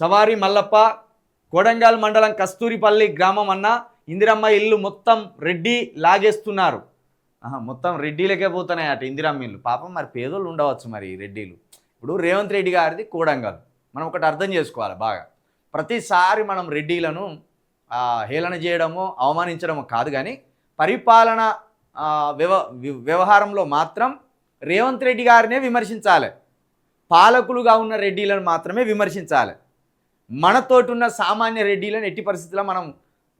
సవారి మల్లప్ప కొడంగల్ మండలం కస్తూరిపల్లి గ్రామం అన్న ఇందిరమ్మ ఇల్లు మొత్తం రెడ్డి లాగేస్తున్నారు. మొత్తం రెడ్డిలకే పోతున్నాయి అటు ఇందిరమ్మ ఇల్లు. పాపం మరి పేదోళ్ళు ఉండవచ్చు మరి రెడ్డిలు. ఇప్పుడు రేవంత్ రెడ్డి గారిది కోడంగల్. మనం ఒకటి అర్థం చేసుకోవాలి బాగా. ప్రతిసారి మనం రెడ్డిలను హేళన చేయడము అవమానించడము కాదు కానీ పరిపాలన వ్యవ వ్యవహారంలో మాత్రం రేవంత్ రెడ్డి గారినే విమర్శించాలి. పాలకులుగా ఉన్న రెడ్డిలను మాత్రమే విమర్శించాలి. మనతోటున్న సామాన్య రెడ్డిలను ఎట్టి పరిస్థితుల్లో మనం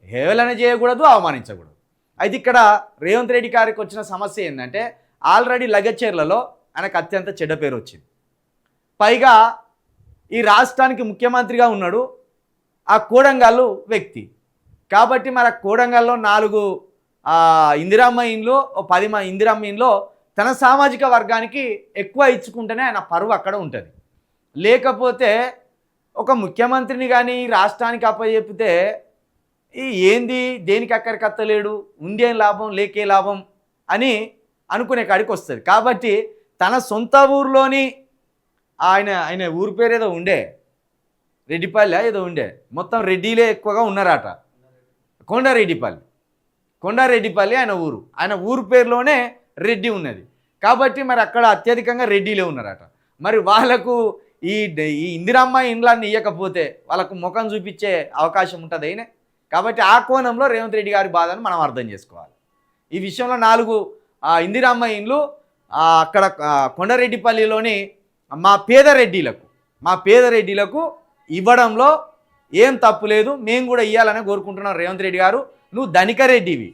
హేళన చేయకూడదు అవమానించకూడదు. అయితే ఇక్కడ రేవంత్ రెడ్డి గారికి వచ్చిన సమస్య ఏంటంటే ఆల్రెడీ లగచేర్లలో ఆయనకు అత్యంత చెడ్డ పేరు వచ్చింది. పైగా ఈ రాష్ట్రానికి ముఖ్యమంత్రిగా ఉన్నాడు ఆ కోడంగల్లు వ్యక్తి. కాబట్టి మరి ఆ నాలుగు ఇందిరామ్మ ఇందిరమ్మ ఇండ్లు ఓ పది మ ఇందిరామ్మ ఇండ్లో తన సామాజిక వర్గానికి ఎక్కువ ఇచ్చుకుంటేనే ఆయన పరువు అక్కడ ఉంటుంది. లేకపోతే ఒక ముఖ్యమంత్రిని కానీ రాష్ట్రానికి అప్పచెప్పితే ఈ ఏంది? దేనికి అక్కడికి అత్తలేడు ఉందేం లాభం? లేకే లాభం? అని అనుకునే కాడికి వస్తుంది. కాబట్టి తన సొంత ఊర్లోని ఆయన ఆయన ఊరి పేరు ఏదో ఉండే. రెడ్డిపల్లి ఏదో ఉండే. మొత్తం రెడ్డిలే ఎక్కువగా ఉన్నారట. కొండారెడ్డిపల్లి కొండారెడ్డిపల్లి ఆయన ఊరు. ఆయన ఊరు పేరులోనే రెడ్డి ఉన్నది. కాబట్టి మరి అక్కడ అత్యధికంగా రెడ్డిలే ఉన్నారట. మరి వాళ్ళకు ఈ ఈ ఇందిరమ్మ ఇండ్లన్నీ ఇవ్వకపోతే వాళ్ళకు ముఖం చూపించే అవకాశం ఉంటుంది అయినా. కాబట్టి ఆ కోణంలో రేవంత్ రెడ్డి గారి బాధను మనం అర్థం చేసుకోవాలి. ఈ విషయంలో నాలుగు ఇందిరమ్మ ఇండ్లు అక్కడ కొండరెడ్డిపల్లిలోని మా పేద రెడ్డిలకు మా పేద రెడ్డిలకు ఇవ్వడంలో ఏం తప్పు లేదు. మేము కూడా ఇవ్వాలని కోరుకుంటున్నాం రేవంత్ రెడ్డి గారు. నువ్వు ధనిక రెడ్డివి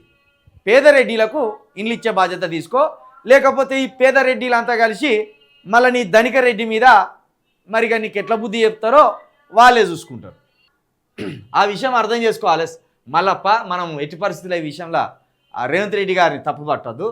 పేద రెడ్డిలకు ఇండ్లు ఇచ్చే బాధ్యత తీసుకో. లేకపోతే ఈ పేద రెడ్డిలంతా కలిసి మళ్ళీ నీ ధనిక రెడ్డి మరి మరిగా నీకు ఎట్లా బుద్ధి చెప్తారో వాళ్ళే చూసుకుంటారు. ఆ విషయం అర్థం చేసుకోవాలి మళ్ళప్ప మనం ఎట్టి పరిస్థితుల్లో ఈ విషయంలో రేవంత్ రెడ్డి గారిని తప్పు పట్టద్దు